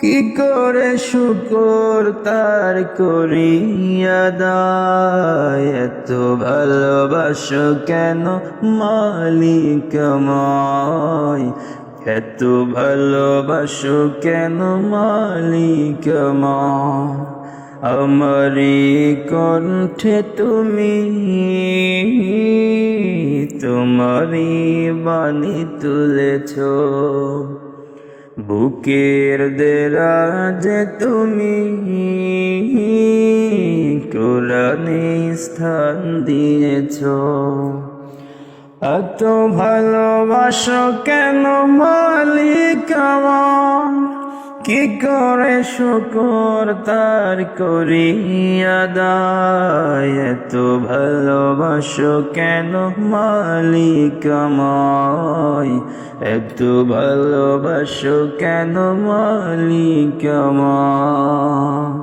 কি করে শুকর তার দায়? এত ভালোবাসো কেন মালিক আমায় এত ভালোবাসো কেন মালিক আমারি কণ্ঠে তুমি তোমারি বাণী তুলেছ। বুকের দেরাজে তুমি কোরআনে স্থান দিয়েছ। এত ভালোবাসো কেন মালিক আমার? কি করে শুকর তার করিয়া দায়? এত ভালোবাসো কেন মালিক আমায়? এত ভালোবাসো কেন মালিক আমায়?